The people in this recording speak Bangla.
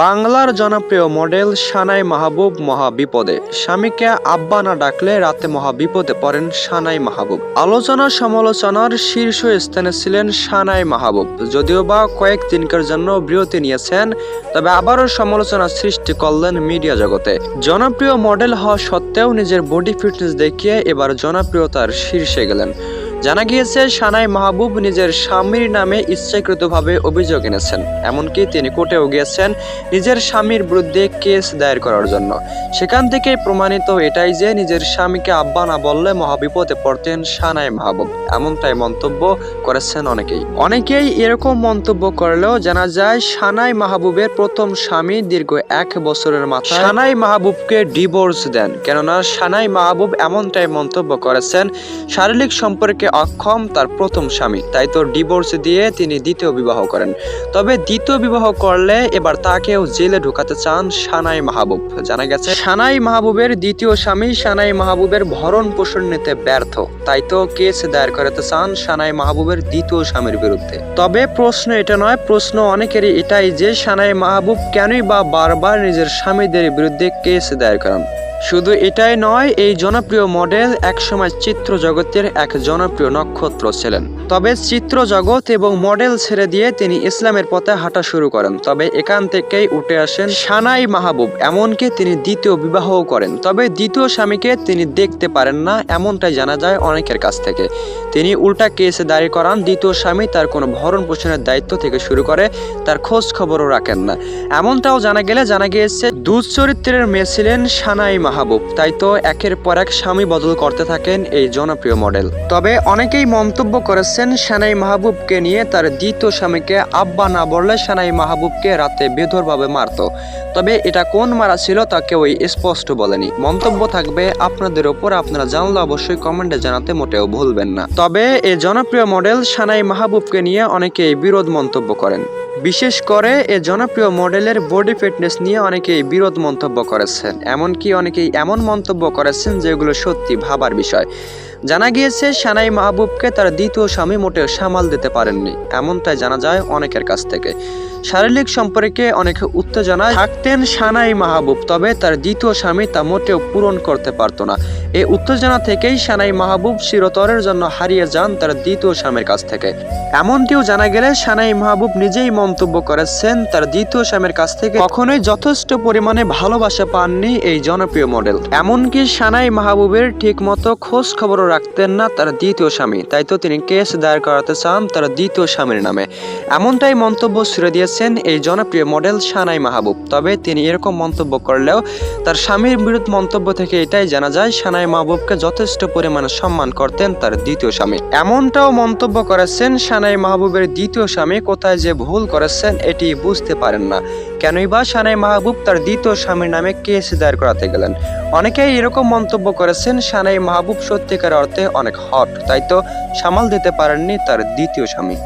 বাংলার জনপ্রিয় মডেল সানাই মাহবুব মহাবিপদে। স্বামীকে আব্বা না ডাকলে রাতে মহাবিপদে পড়েন সানাই মাহবুব। আলোচনা সমালোচনার শীর্ষ স্থানে ছিলেন সানাই মাহবুব। যদিও বা কয়েক দিনকার জন্য বিরতি নিয়েছেন, তবে আবারও সমালোচনা সৃষ্টি করলেন মিডিয়া জগতে। জনপ্রিয় মডেল হওয়া সত্ত্বেও নিজের বডি ফিটনেস দেখিয়ে এবার জনপ্রিয়তার শীর্ষে গেলেন। জানা গিয়েছে, সানাই মাহবুব নিজের স্বামীর নামে ইচ্ছাকৃতভাবে অভিযোগ এনেছেন। এমনকি তিনি কোর্টেও গিয়েছেন নিজের স্বামীর বিরুদ্ধে কেস দায়ের করার জন্য। সেখান থেকে প্রমাণিত এটাই যে নিজের স্বামীকে আব্বা না বললে মহাবিপদে পড়তেন সানাই মাহবুব। এমনটাই মন্তব্য করেছেন অনেকেই। অনেকেই এরকম মন্তব্য করলেও জানা যায়, সানাই মাহবুবের প্রথম স্বামী দীর্ঘ এক বছরের মাথায় সানাই মাহবুবকে ডিভোর্স দেন। কেননা সানাই মাহবুব এমনটাই মন্তব্য করেছেন, শারীরিক সম্পর্কে অক্ষম তার প্রথম স্বামী। তাই তো ডিভোর্স দিয়ে তিনি দ্বিতীয় বিবাহ করেন। তবে দ্বিতীয় বিবাহ করলে এবার তাকেও জেলে ঢুকাতে চান সানাই মাহবুব। জানা গেছে, সানাই মাহবুবের দ্বিতীয় স্বামী সানাই মাহবুবের ভরণ পোষণ নিতে ব্যর্থ। তাই তো কেস দায়ের করাতে চান সানাই মাহবুবের দ্বিতীয় স্বামীর বিরুদ্ধে। তবে প্রশ্ন এটা নয়, প্রশ্ন অনেকেরই এটাই যে সানাই মাহবুব কেনই বা বারবার নিজের স্বামীদের বিরুদ্ধে কেস দায়ের করেন। শুধু এটাই নয় এই জনপ্রিয় মডেল একসময় চিত্র জগতের এক জনপ্রিয় নক্ষত্র ছিলেন। তবে চিত্র জগৎ এবং মডেল ছেড়ে দিয়ে তিনি ইসলামের পথে হাঁটা শুরু করেন। তবে এখান থেকেই উঠে আসেন সানাই মাহবুব, এমনকি তিনি দ্বিতীয় বিবাহও করেন। তবে দ্বিতীয় স্বামীকে তিনি দেখতে পারেন না, এমনটাই জানা যায় অনেকের কাছ থেকে। তিনি উল্টা কেসে দাঁড়িয়ে করান, দ্বিতীয় স্বামী তার কোনো ভরণ পোষণের দায়িত্ব থেকে শুরু করে তার খোঁজ খবরও রাখেন না। এমনটাও জানা গেলে জানা গিয়েছে দুশ্চরিত্রের মেয়ে ছিলেন সানাই মাহবুব। তাই তো একের পর এক স্বামী বদল করতে থাকেন এই জনপ্রিয় মডেল। তবে অনেকেই মন্তব্য করেছেন সানাই মাহবুবকে নিয়ে তার দ্বিতীয় স্বামীকে আব্বা না বললে সানাই মাহবুবকে রাতে বেধরভাবে মারত। তবে এটা কোন মারা ছিল তা কেউই স্পষ্ট বলেনি। মন্তব্য থাকবে আপনাদের ওপর, আপনারা জানলে অবশ্যই কমেন্টে জানাতে মোটেও ভুলবেন না। তবে এ জনপ্রিয় মডেল সানাই মাহবুবকে নিয়ে অনেকেই বিরোধ মন্তব্য করেন। বিশেষ করে এ জনপ্রিয় মডেলের বডি ফিটনেস নিয়ে অনেকেই বিরোধ মন্তব্য করেছেন। এমনকি অনেকেই এমন মন্তব্য করেছেন যেগুলো সত্যি ভাবার বিষয়। জানা গিয়েছে, সানাই মাহবুবকে তার দ্বিতীয় স্বামী মোটেও সামাল দিতে পারেননি। এমনটাই জানা যায় অনেকের কাছ থেকে। শারীরিক সম্পর্কে অনেক উত্তেজনায় থাকতেন সানাই মাহবুব, তবে তার দ্বিতীয় স্বামী তা মোটেও পূরণ করতে পারত না। এই উত্তেজনা থেকেই সানাই মাহবুব চিরতরের জন্য হারিয়ে যান তার দ্বিতীয় স্বামীর কাছ থেকে। এমনটিও জানা গেলে, সানাই মাহবুব নিজেই মন্তব্য করেছেন, তার দ্বিতীয় স্বামীর কাছ থেকে কখনোই যথেষ্ট পরিমাণে ভালোবাসা পাননি এই জনপ্রিয় মডেল। এমনকি সানাই মাহবুবের ঠিক মতো খোঁজ খবরও রাখতেন না, তার দ্বিতীয় স্বামী। তাই তো তিনি কেস দায়ের করাতে চান তার দ্বিতীয় স্বামীর নামে। এমনটাই মন্তব্য ছুড়ে দিয়েছেন এই জনপ্রিয় মডেল সানাই মাহবুব। তবে তিনি এরকম মন্তব্য করলেও তার স্বামীর বিরুদ্ধ মন্তব্য থেকে এটাই জানা যায়, সানাই মাহবুবকে যথেষ্ট পরিমাণে সম্মান করতেন তার দ্বিতীয় স্বামী। এমনটাও মন্তব্য করেছেন সানাই মাহবুবের দ্বিতীয় স্বামী কোথায় যে ভুল করেছেন, এটি বুঝতে পারেন না। কেনই বা সানাই মাহবুব তার দ্বিতীয় স্বামীর নামে কেস দায়ের করাতে গেলেন। অনেকেই এরকম মন্তব্য করেছেন, সানাই মাহবুব সত্যিকার অর্থে অনেক হট, তাই তো সামাল দিতে পারেননি তার দ্বিতীয় স্বামী।